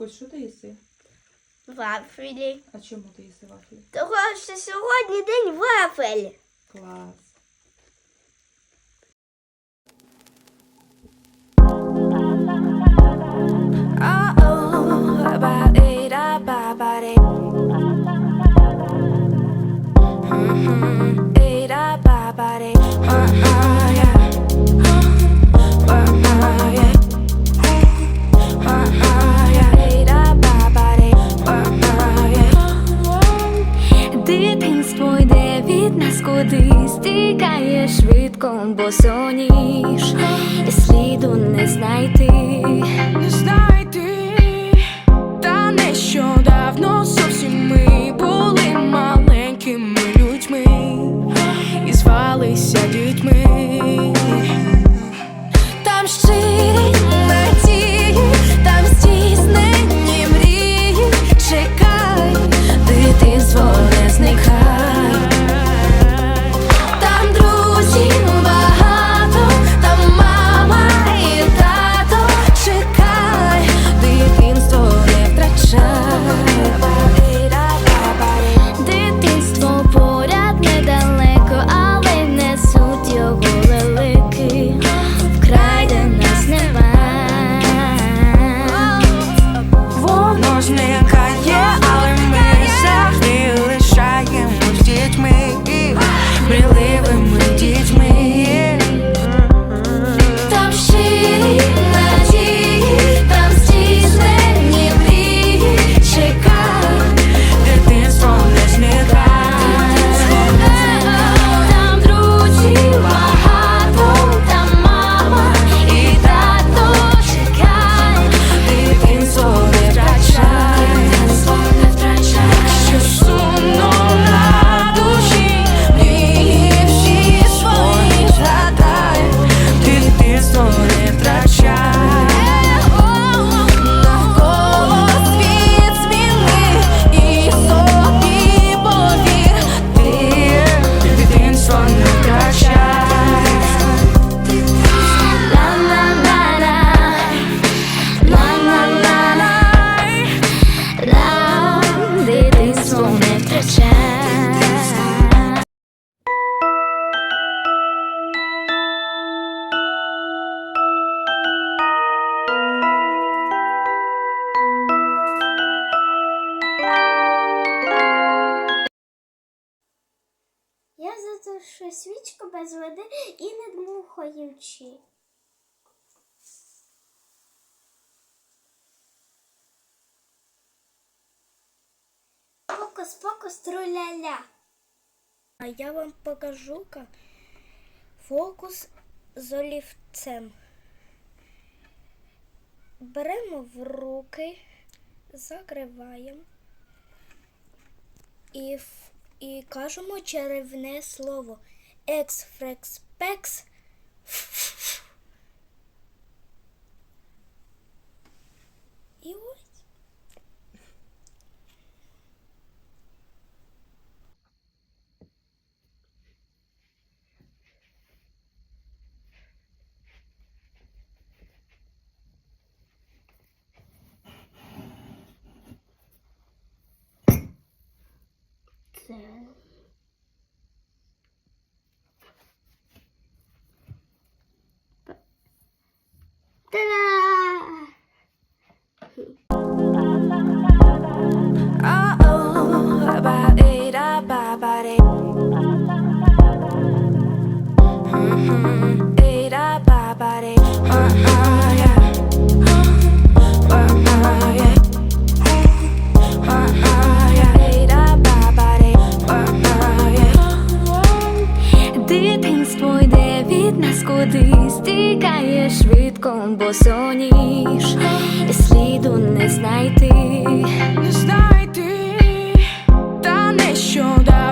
Вікусь, що ти їси? Вафелі. А чому ти їси вафелі? Того що сьогодні день вафель. Клас. ти швидко, бо соніш і сліду не знайти, не знайти, та нещодавно. Я затушу свічку без води і не дмухаючи. Покус, покус, труляля. А я вам покажу ка фокус з олівцем. Беремо в руки, закриваємо і і кажемо чарівне слово екс. І ось. says куди стікає швидко, бо соніж і сліду не знайти, не знайти, та нещодавно